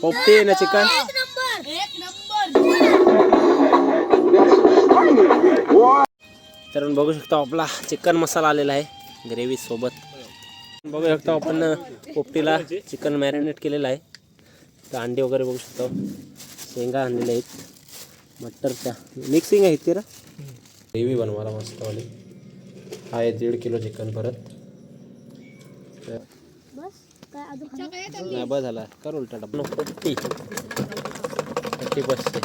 पोपटी ना चिकन तर बघू शकतो आपला चिकन मसाला आलेला आहे ग्रेव्ही सोबत. बघू शकतो आपण पोपटीला चिकन मॅरिनेट केलेलं आहे. तर अंडे वगैरे बघू शकतो. शेंगा आणलेल्या आहेत. मटरच्या मिक्सिंग आहेत ते ग्रेव्ही बनवायला मस्तवाली हा आहे दीड किलो चिकन परत. नाही बस झाला. कर उलटा डबा. पोपटी थर्टी बसचे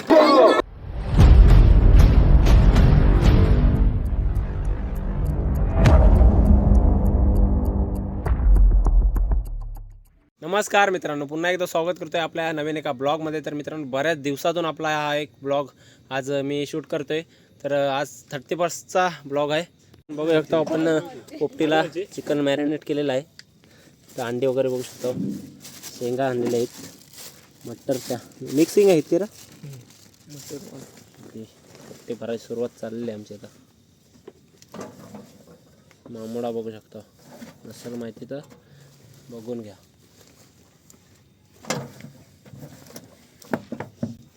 नमस्कार मित्रांनो पुन्हा एकदा स्वागत करतोय आपल्या नवीन एका ब्लॉगमध्ये. तर मित्रांनो बऱ्याच दिवसातून आपला हा एक ब्लॉग आज मी शूट करतोय. तर आज थर्टी फर्स्टचा ब्लॉग आहे. बघू शकतो आपण पोपटीला चिकन मॅरिनेट केलेलं आहे. तर अंडे वगैरे बघू शकतो. शेंगा आणलेल्या आहेत. मटरच्या. मिक्सिंग आहेत ते ते भरायची सुरुवात चाललेली आहे आमची आता. मामोडा बघू शकतो. नसेल माहिती तर बघून घ्या.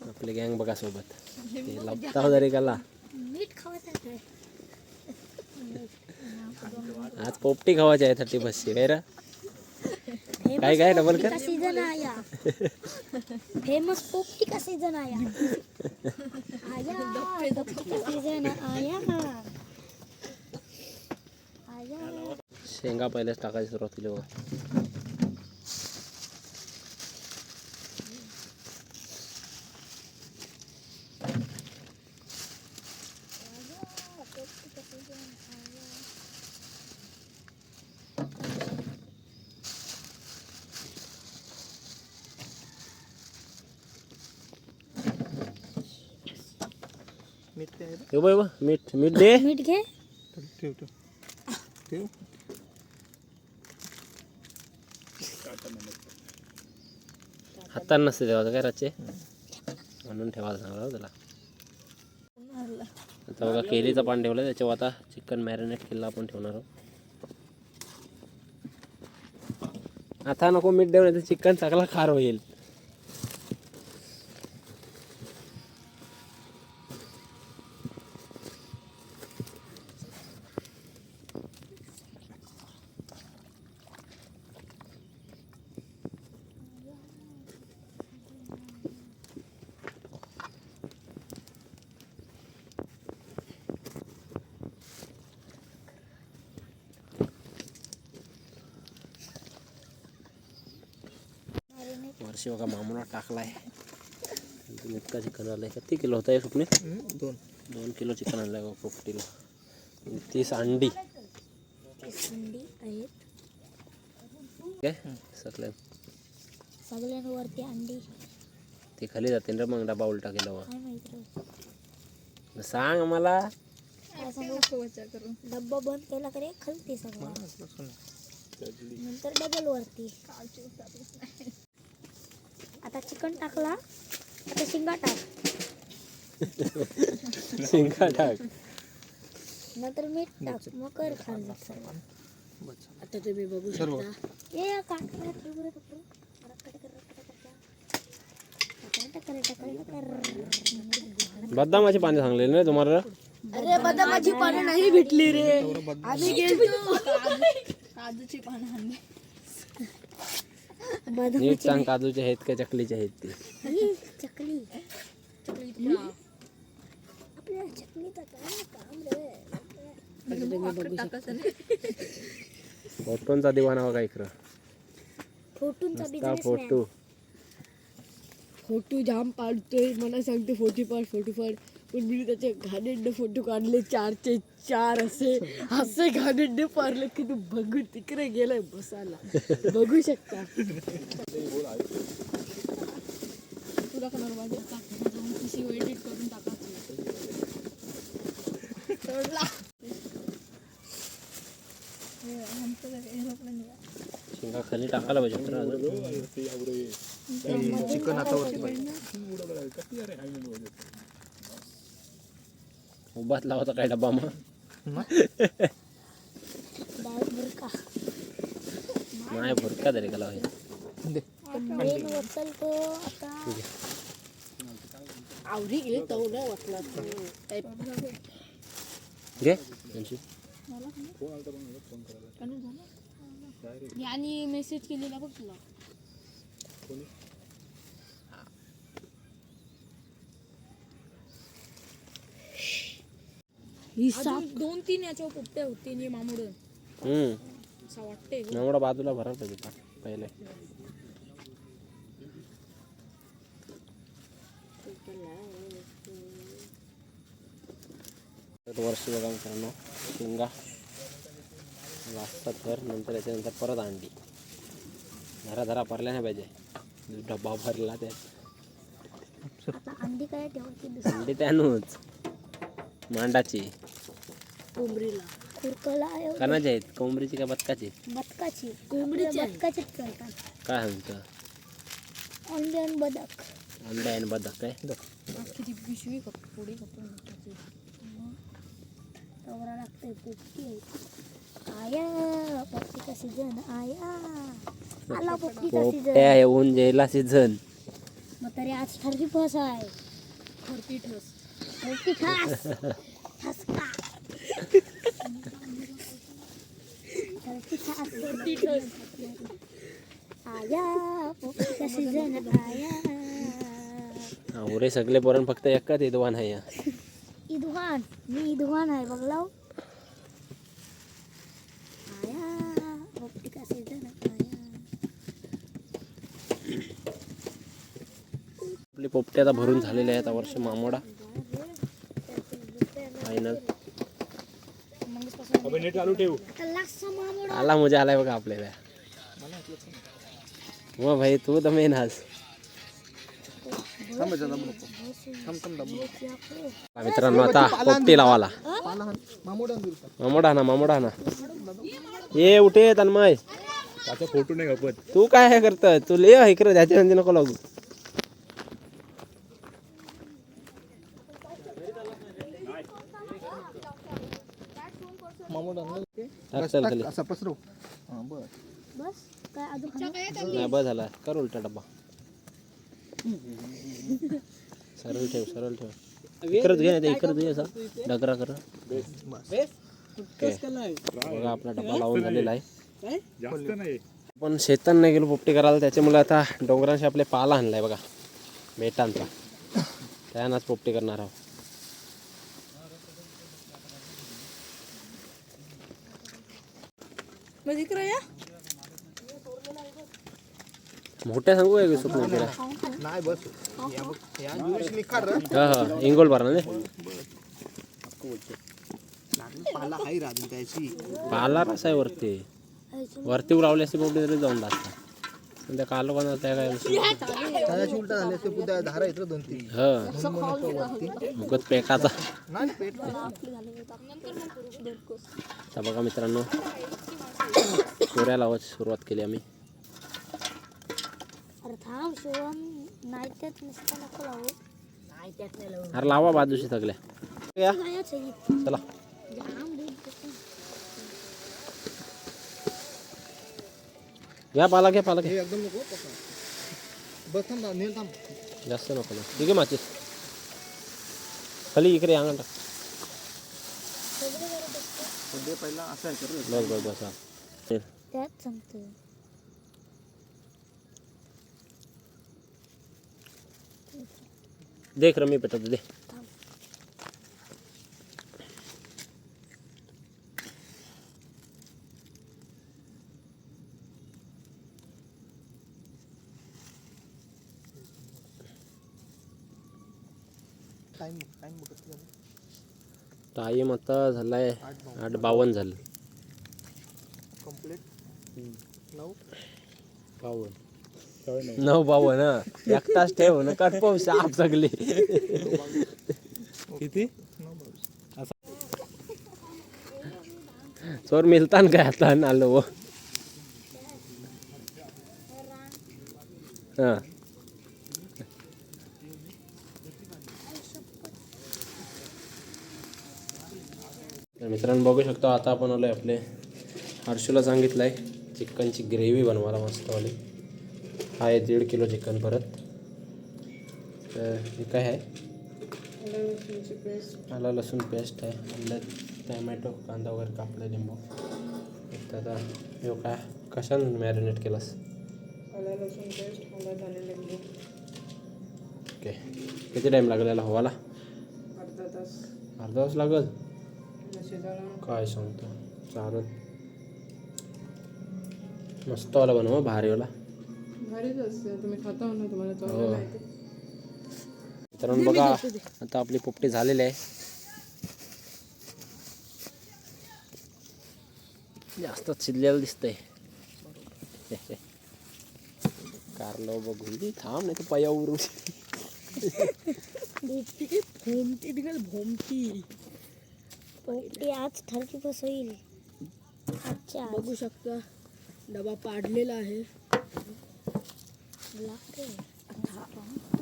आपली गँग बघा सोबत. ते लपता जरी गेला. आज पोपटी खावायची आहे थर्टी फर्स्टची काय रे काय काय डबल कर? सीजन आया फेमस पोपटी का सीजन आया आया पोपटी का सीजन आया. आया. शेंगा पहिलेच टाकायची सुरुवात केली बघा. हे बघ, मीठ मीठ दे. मीठ घे. हातानं नसते तेव्हा काय रातचे म्हणून ठेवायला सांगला त्याला आता बघा केलीचं पान ठेवलं त्याच्यावर आता चिकन मॅरिनेट केलं आपण ठेवणार आहोत. आता नको मीठ देऊ नाही चिकन चांगला खार होईल. वर्षी बघा मामुला टाकलाय. इतका चिकन आलंय. किती किलो होतं हे स्वप्ने दोन. दोन किलो चिकन आणलंय बघा पोपटीला तीस अंडी. काय? सगळ्या सगळ्यांवरती अंडी. ते खाली जाते ना मग डबा उलटा केला. सांग सांगू डब्बा बंद केला का रे? खालती सगळं. नंतर डबल वरती. आता चिकन टाकला. आता शिंगा टाक. शिंगा टाक. नंतर मीठ टाक. मग कर खाल्लं आता तुम्ही बघू शकता. ये. बदामाचे पाणी सांगले ना तुम्हाला? अरे बदामाची पानं नाही भेटली रे. आम्ही गेलो काजूची पानं नीट सांग काजूचे आहेत का चकलीचे आहेत ते? चकली. चकली आपल्या चकलीचं काय काम रे फोटोंचा दिवाना बघा इकडं. फोटूंचा फोटो. फोटो जाम पाडतोय. मला सांगते फोर्टी पाड फोर्टी पाड. पण मी त्याचे घाणेरडे फोटो काढले चारचे चार असे असे घाणेरडे पारले की तू बघू तिकडे गेलाय बसायला बघू शकता तुला एडिट करून टाकायचं शिंगा खाली टाकायला पाहिजे. चिकन आता वरती उभाच लावता काय डबा मग नाही भुरका तरी दे मेन वचल तो नाही वाटला घे. आणि मेसेज केलेला बघ तुला ही साप. दोन तीन याच्यावर पोपट्या होते मामुडं. हम्म. असं वाटते एवढा बाजूला भरा पाहिजे पहिले. तर वर्ष बघा मित्रांनो शिंगा लास्टचा थर नंतर याच्यानंतर परत अंडी. धरा धरा भरल्या नाही पाहिजे. डब्बा भरला त्यात. अंडी काय ठेवायची दुसरी? अंडी त्यानूच. मांडाची. कोंबरीला खुरकला आहे. कणाची आहेत कोंबडीची का बदकाची बदकाची. कोंबडीची आहे. बदकाचीच चालतात काय सांगतं अंडी आणि बदक. अंडा आहे बदक काय? किती पिशवी कप पुढे कपून तवरा लागतंय पोपटी आया पोपटीचा सीझन आया. आला पोपटीचा सीझन पोपट्या येऊन जेला सीझन मग तरी आज ठरली फस आहे. ठरती ठस उरे सगळे पोरण फक्त एकच येतो नाही या इदुहान मी इदुहान आहे बघलाव. आपली पोपटी आता भरून झालेली आहेत वर्ष मामोडा. फायनल. आला मजा आलाय बघा आपल्याला. मग भाई तू तर मेन आज मित्रांनो आता पोपटी लावाला. मामोडा ना मामोडा ना ये उठे तन्मय. फोटो नाही गपत तू काय हे करत तू ले इकडे त्याच्या नंदी नको लागू. टाक चल खाली असा पसरव. हा बर. बस काय अजून नाही बस झाला. कर उलटा डब्बा. सरळ ठेव सरळ ठेव. इकडे घे नाही इकडे घे असा. डगरा कर. बघा आपला डब्बा लावून झालेला आहे. जास्त नाही. शेतात नाही गेलो पोपटी करायला त्याच्यामुळे आता डोंगरांशी आपले पाला आणलाय बघा. बेटांचा त्यानंच पोपटी करणार आहोत. मग इकडे या. मोठ्या सांगू काय स्वप्न तिला नाही बस. या बघ. या दिवशी निखार हा हा. इंगोल भरा ना पाला हाय राजून त्याची. पाला कसा आहे वरती. वरती लावली असते पोपटी तरी जाऊन लागतात पण त्या कालो कोणा त्या काय त्याची उलटा झाले असते पुद्या धारा येत दोन तीन. हा. मुगत पेकाचा. नाही पेट आता बघा मित्रांनो. कोऱ्या लावायची सुरुवात केली आम्ही. अरे थांब शिवम नाही त्यात नुसतं नको लावू. नाही त्यात नाही लावून अरे लावा बाजूशी सगळ्या या. चला. जाम दूध देतो. घ्या पाला घ्या पाला घ्या एकदम नको पका. बस थांब ना, नेल थांब. जास्त नको ना. ठीक आहे माचीस. खाली इकडे अंगण टाक. सध्या पहिला असं बस बस बस हा. त्यात सांगतो देख रमी पेटत दे. टाईम आता झालाय आठ बावन्न झालं. नऊ बावन्न नऊ एक तास ठेव ना कट पाहू साप सगळे किती? चोर मिळतान काय आता? आलो. हा. तर मित्रांनो बघू शकतो आता आपण आलोय आपले हर्षूला सांगितलंय. चिकनची ग्रेव्ही बनवायला मस्तवाली आहे दीड किलो चिकन परत. तर हे काय आहे? आला लसूण पेस्ट आहे. आलं टॅमॅटो कांदा वगैरे कापला लिंबू. तर आता हे काय? कशानं मॅरिनेट केलास? ओके. किती टाईम लागेल याला हवाला? अर्धा तास. लागल? काय सांगतो. चालेल मस्त वाला बनव भारीवाला भारीच असते तुम्ही खाता हो ना तुम्हाला तो हो. मित्रांनो बघा आता आपली पोपटी झालेली आहे. जास्त चिल्लेलं दिसतंय. कारलो बघू दे, थांब नाही तर पायावर भोमती भोमती निघाल भोमती पोपटी आज ठरकी बसवेल. आजच्या आज. बघू शकता. डबा पाडलेला आहे. लागते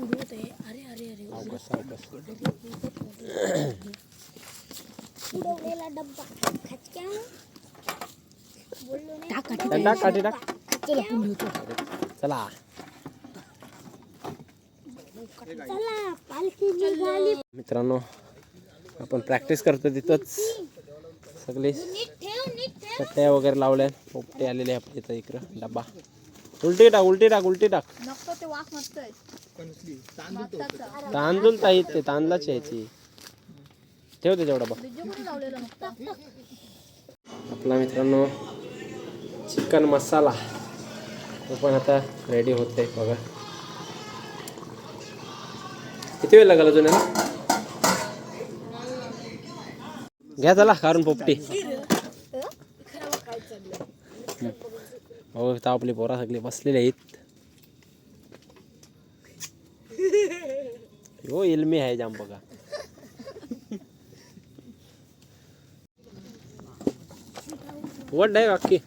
उडवत आहे अरे अरे अरे सावकाश सावकाश उडवलेला डब्बा. खचक्या बोललो नाही. टाक टाक टाक काठी टाक. चला मित्रांनो आपण प्रॅक्टिस करतो तिथंच. सगळे. चट्ट्या वगैरे लावल्या पोपटे आलेले आहे आपल्या इथं इकडं. डब्बा. उलटी टाक उलटी टाक उलटी टाक. आहे तांदूळ तो तांदूळ ताईत ते तांदळाची यायची ठेव त्याच्यावर डबा लावलेला मस्त आपला मित्रांनो चिकन मसाला. तो पण आता रेडी होते बघा. किती वेळ लागला अजून घ्या चला काढून पोपटी. हो तर आपली पोरा सगळी बसलेली आहेत. हो इल्मी आहे जाम बघा. वट आहे अख्खी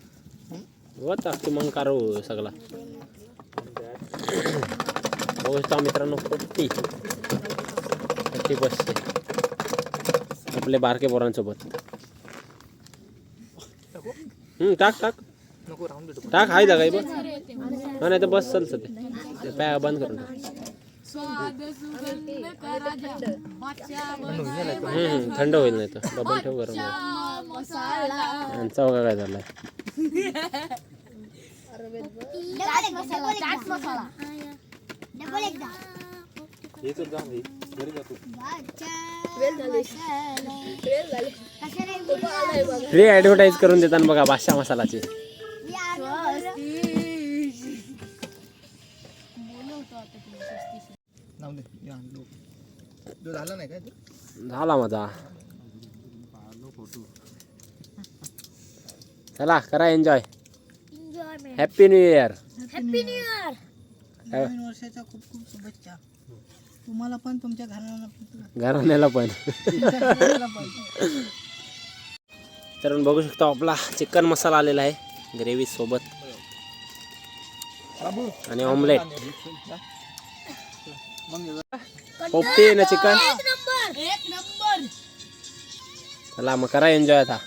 वत अख्खी मग कार सगळा. बघू मित्रांनो पोपटी पोपटी बसते. आपले बारके पोरांसोबत. हम्म, टाक टाक. टाक हाय जागा बस हा नाही तर बस चल ते ते पॅ बंद करून टाक. थंड होईल नाही तर. डबल ठेव गरम. यांचा बघा काय झालाय? फ्री ऍडव्हर्टाईज करून देतात बघा बादशा मसालाची. दे आणलो. झाला नाही काय तो? झाला माझा. चला करा enjoy enjoyment happy new year happy new year नवीन वर्षाच्या खूप खूप शुभेच्छा. तुम्हाला पण तुमच्या घराला पण. घराण्याला पण. घराला पण. तर बघू शकतो आपला चिकन मसाला आलेला आहे ग्रेव्ही सोबत. आणि omelette Kopi na chicken. Salam makara enjoy ta.